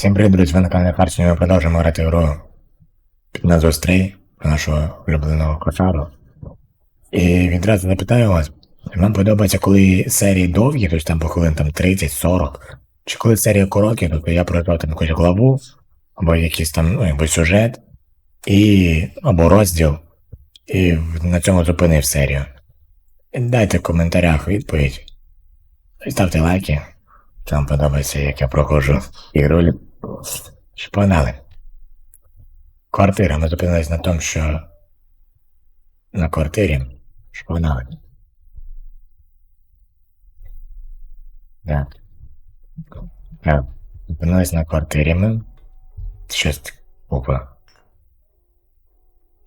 Всім привіт, друзі, ви на каналі Фарс, ми продовжуємо грати гру під назвою Стрей, нашого улюбленого кошару. І відразу запитаю вас, вам подобається, коли серії довгі, тобто там по хвилин там 30-40, чи коли серії короткі, тобто я пройшов там якусь главу, або якийсь там, ну, якби сюжет, і, або розділ, і на цьому зупинив серію. Дайте в коментарях відповідь. Ставте лайки. Вам подобається, як я проходжу ігру. Що. Квартира. Ми зупинились на тому, що на квартирі. Що погнали. Так. Так. Зупинились на квартирі ми. Щось. Опа.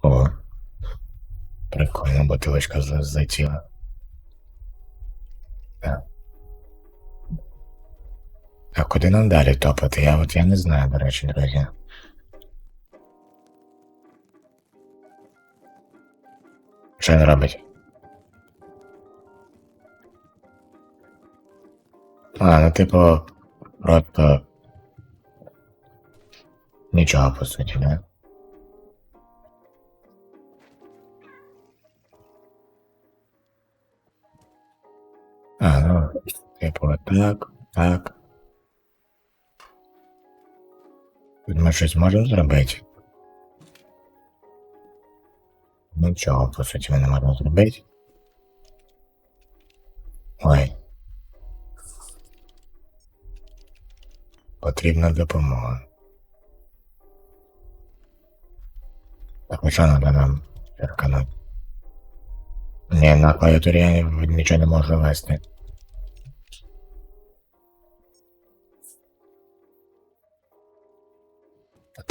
О. Прикольно, бутилочка за- залетіла. Так. А куди нам далі топати? Я от я не знаю, до речі, друзі. Що він робить? А, ну типу, просто нічого по суті, не? А, ну, типу, так, так. ми щось можемо зробити? Нічого, по суті, ми не можемо зробити. Ой. Потрібна допомога. Так, ну що треба нам переконати? Ні, на клавіатурі я нічого не можу вести.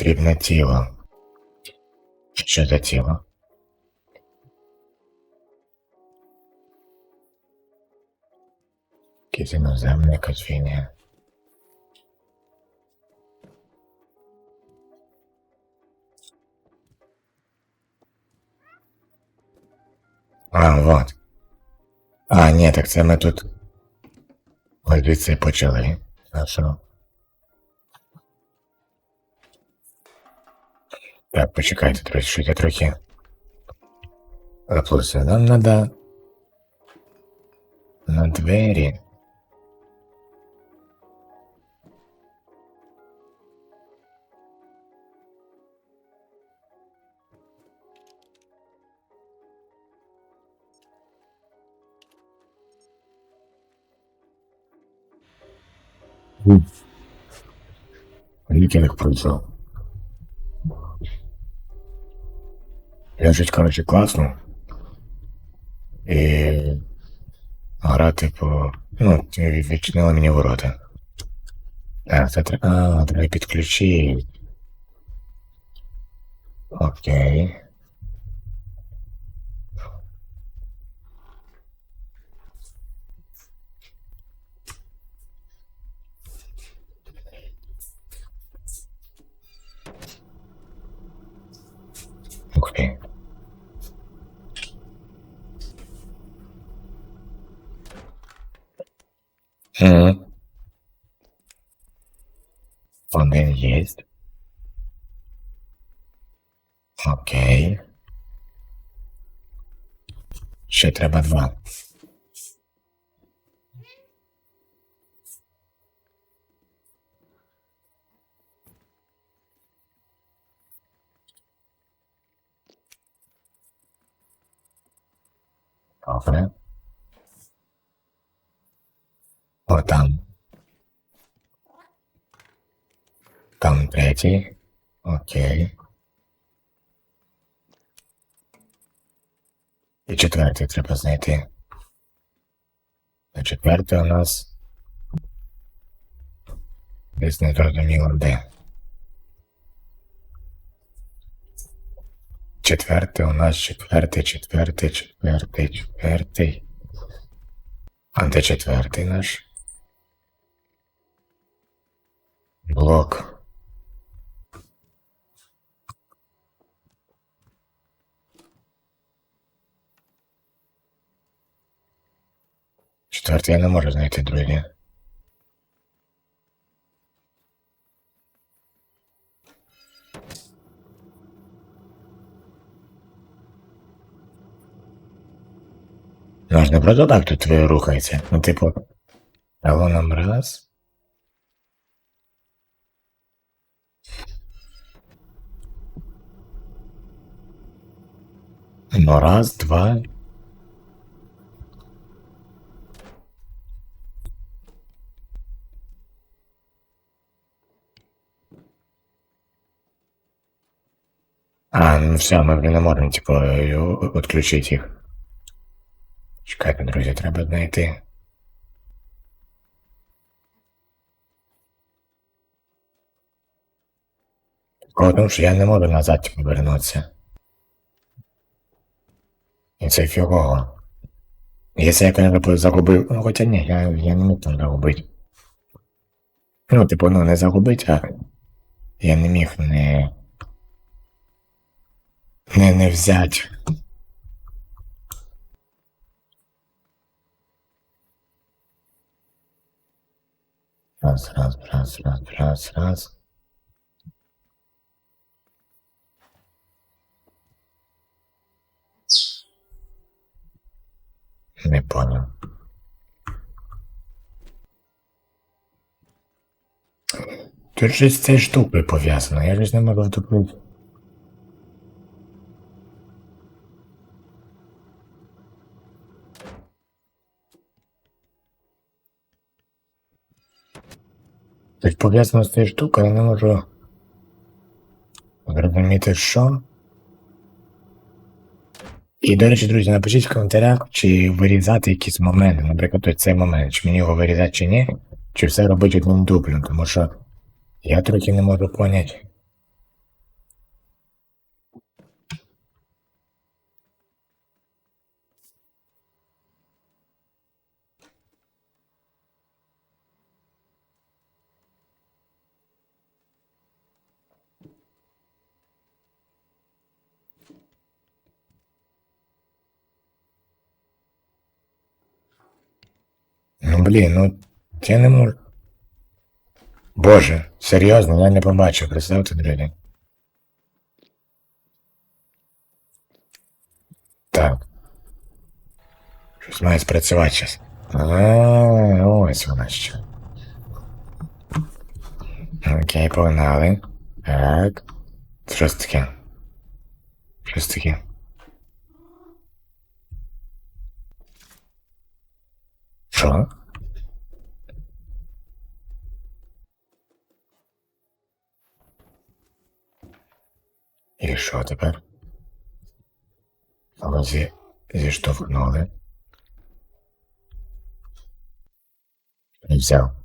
Потрібне тіло. Що за тіло? Якийсь іноземний кофіні. А, вот. А, ні, так це ми тут. Ось звідси почали. А Так, почекайте, друзі, що я трохи. Заплутався. Нам надо. На двері. Так пройшов? Я жить, коротше, класно. І гра, типу, ну, відчинила мені ворота. Так, це треба. А, треба підключити. Окей. Один есть. Окей. Ще треба два. Добре. О, там. Там третій. Окей. І четвертий треба знайти. А четвертий у нас. Десь не зрозуміло де. Четвертий у нас четвертий, четвертий, четвертий, четвертий. А де четвертий наш? Блок. Четвертий я не можу знайти друзі. Можна просто так тут рухається. Ну, типу, алло нам раз. Ну, раз, два. А, ну все, ми не можемо, типу, відключити їх. Чекайте, друзі, треба знайти. Тому що я не можу назад типу, повернутися. І це фігово. Якщо я коли загубив. Ну хоча ні, я, я не міг там загубити. Ну, типу, ну не загубити, а я не міг не. Не, не взять. Раз, раз, раз, раз, раз, раз. Не понял. Тут же з цією штукою пов'язано, я ж не можу вдупити. Тут пов'язано з цією штукою, я не можу зрозуміти, що. І, до речі, друзі, напишіть в коментарях, чи вирізати якісь моменти, наприклад, ось цей момент, чи мені його вирізати чи ні, чи все робити одним дублем, тому що я трохи не можу поняти. Ну блін, ну я не можу. Боже, серйозно, я не побачив, представте, друзі. Так. Щось має спрацювати зараз. А, ось вона що. Окей, погнали. Так. Що це таке? Що це таке? Що? І що тепер? Але зі... зіштовхнули. І взяв.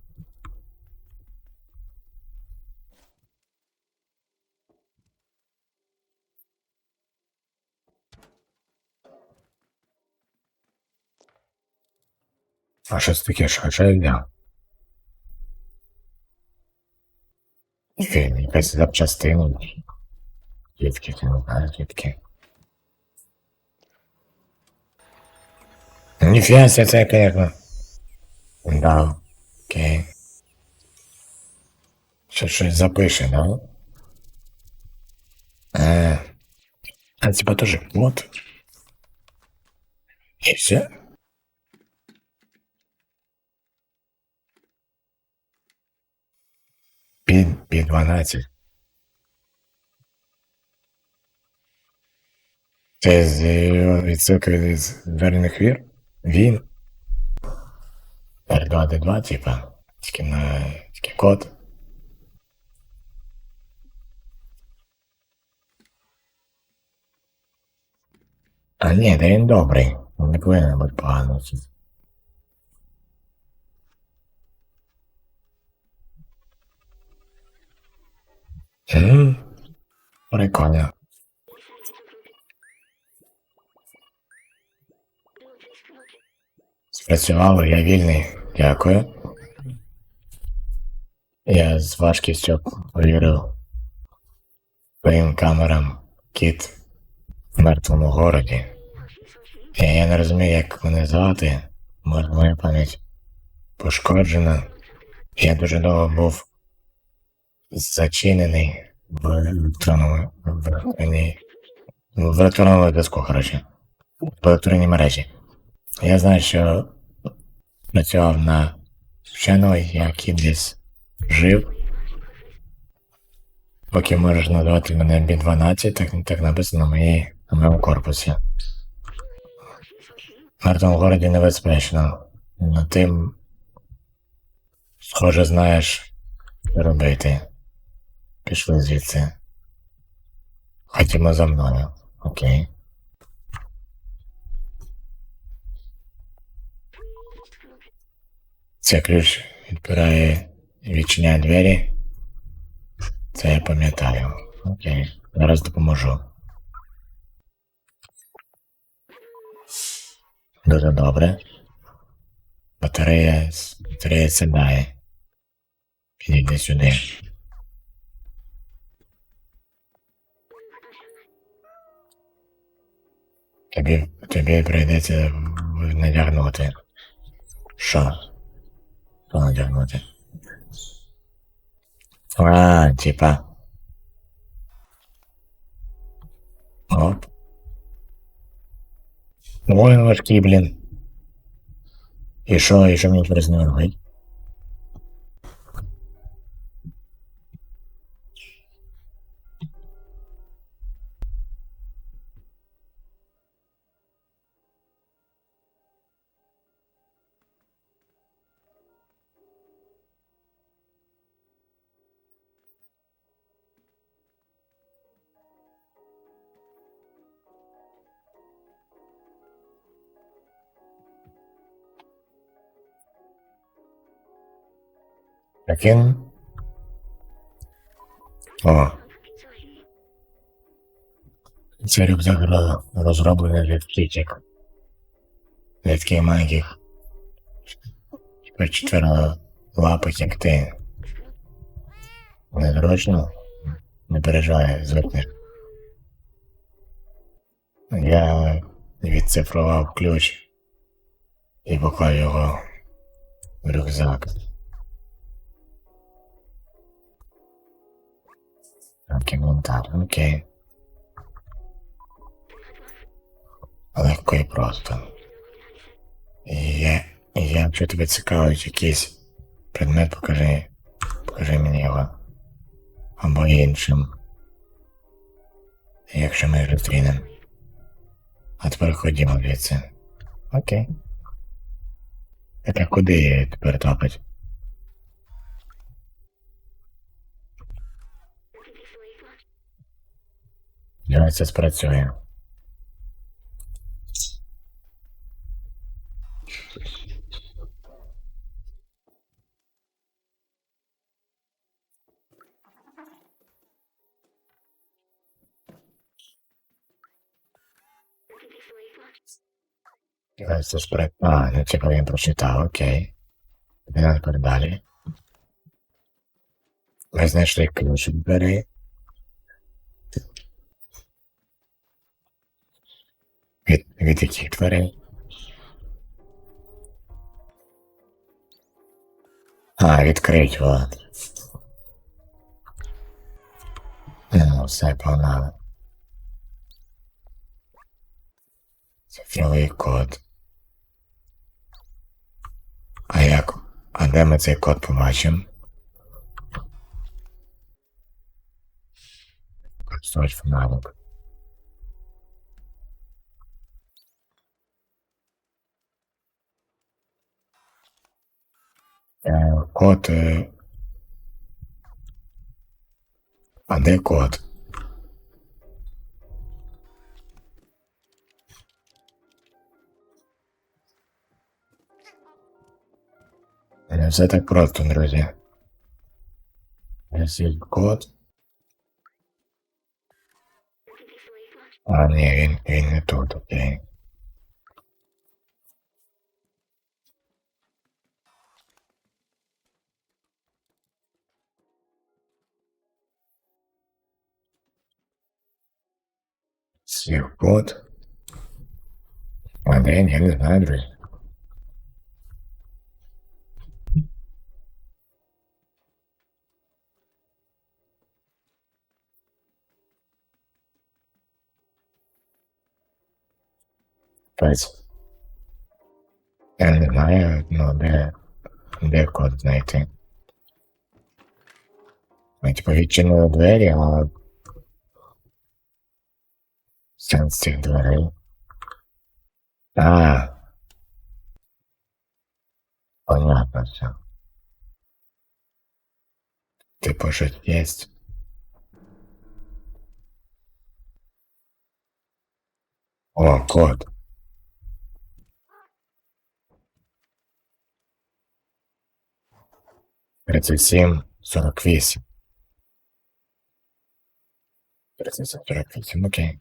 А що це таке? Що, що я взяв? Фільм, якась запчастина. Не знаю, дітки. Ніфіга себе, це, конечно. Да, окей. Ще щось запише, да? А, а типа тоже вот. И все. Під, під 12. Це з е, відсилки вір? Він. R2D2, типа. Тільки на тільки код. А ні, да він добрий. Він не повинен бути поганий. Прикольно. Спрацювало, я вільний. Дякую. Я з важкістю повірив своїм камерам кіт в мертвому городі. І я не розумію, як мене звати. Може, моя пам'ять пошкоджена. Я дуже довго був зачинений в електронному в електронній в електронному зв'язку, коротше. В електронній мережі. Я знаю, що працював на вченого, який десь жив. Поки можеш назвати мене B12, так, так написано на, моїй, на моєму корпусі. В мертвому городі небезпечно. Но ти, схоже, знаєш, що робити. Пішли звідси. Ходімо за мною. Окей. Це ключ відпирає і відчиняє двері. Це я пам'ятаю. Окей. Зараз допоможу. Дуже добре. Батарея, батарея сідає. Підійди сюди. Тобі, тобі прийдеться надягнути. Що? Що надягнути? А, типа. Оп. Ой, він важкий, блін. І що, і що мені тепер робити? О. Це рюкзак розроблений для птичок. Таких маленьких. Типа чотирилапих, як ти. Незручно. Не переживай, звикнеш. Я відцифрував ключ і поклав його в рюкзак. Окей, інвентар, окей. Легко і просто. Я, я, якщо тебе цікавить якийсь предмет, покажи, покажи мені його. Або іншим. Якщо ми зустрінемо. А тепер ходімо звідси. Окей. Так а куди тепер топить? Давай це спрацює. Давай це спра... А, ну типа він прочитав, окей. Йдемо тепер далі. Ми знайшли ключ від. Від, яких дверей? А, відкрить, от. Ну, все, погнали. Цифровий код. А як? А де ми цей код побачимо? Користувач фонарик. Код. е, А де код? Не все так просто, друзі. Є код. А, ні, він, він не тут, окей. Свій код. А де він, я не знаю, друзі. Пець. Я не знаю, ну де, де код знайти. Ми типу відчинили двері, цих дверей. А. Понятно все. Типу щось єсть. О, код. Тридцять сім, сорок вісім. Тридцять сім, сорок вісім, окей.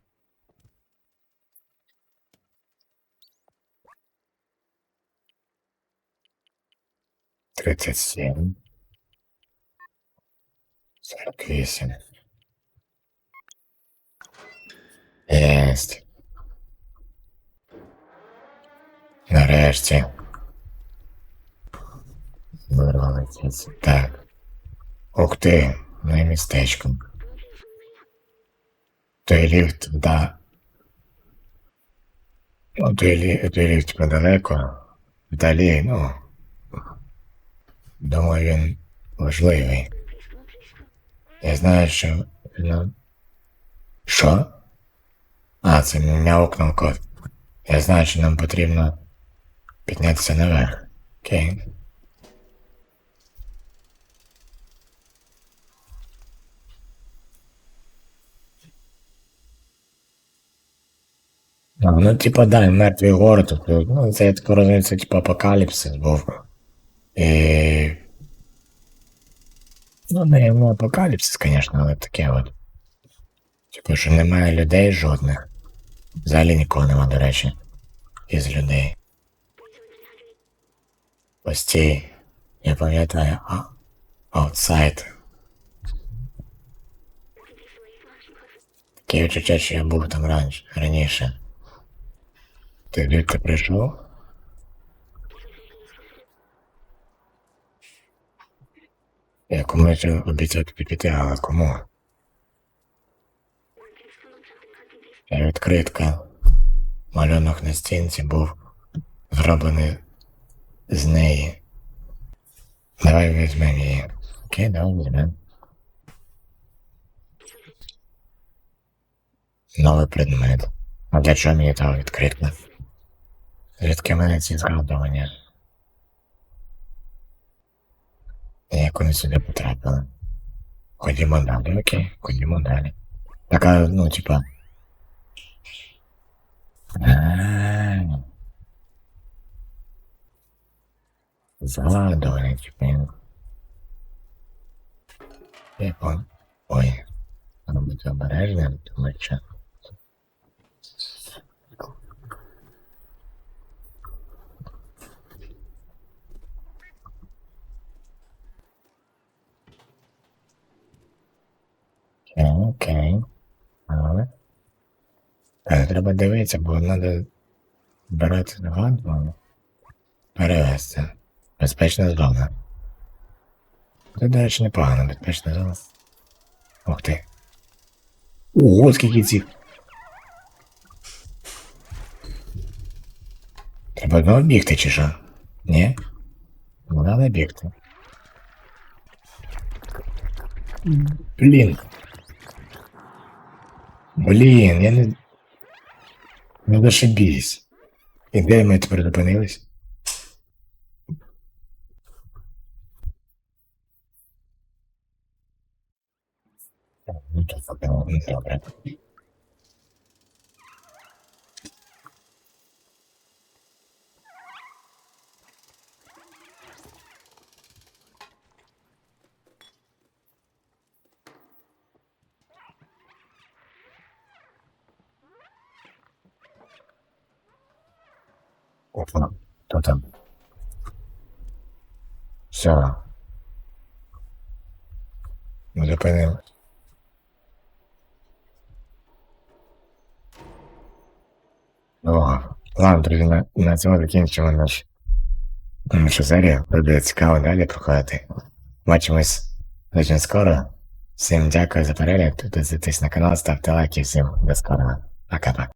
Тридцять сім. Сорок вісім. Єсть. Нарешті. Вирвали ці. Так. Ух ти, ну і містечко. Той ліфт, да. Ну, той, лі... той ліфт недалеко. Вдалі, ну. Думаю, він важливий. Я знаю, що. Ну... Що? А, це мяукнув кот. Я знаю, що нам потрібно піднятися наверх. Окей. Ну, типа, да, мертвий город, ну, це я так розумію, це типа апокаліпсис був. І... Ну, не, ну, апокаліпсис, звісно, але таке от. Типу, що немає людей жодних. Взагалі нікого нема, до речі, із людей. Постій, я пам'ятаю. Аутсайд. Таке відчуття, що я був там раніше, раніше. Ти звідти прийшов? Я комусь обіцяв тобі піти, але кому? Відкритка. Малюнок на стінці був зроблений з неї. Давай візьмемо її. Окей, давай візьмемо. Новий предмет. А для чого мені та відкритка? Звідки мене ці згадування? Як вони сюди потрапили? Ходімо далі, окей, ходімо далі. Така, ну, типа. А. Згадування, типа. Я пон. Ой. Треба бути обережним, тому що. Окей, окей. Але. Але треба дивитися, бо треба збирати згадування. Перевести. Безпечна зона. Це, до речі, непогано, безпечна зона. Ух ти. Ого, скільки цих. Треба знову бігти чи що? Ні? Ну, треба бігти. Блін. Блін, я не. Ну зашибісь. І де ми тепер зупинились? Ну, то ну, добре. Опа, кто там? Все. Мы зупинились. О, ладно, друзі, на, на цьому закінчимо наш нашу серію. Буде цікаво далі проходити. Бачимось дуже скоро. Всім дякую за перегляд. Підписуйтесь на канал, ставте лайки. Всім до скорого. Пока-пока.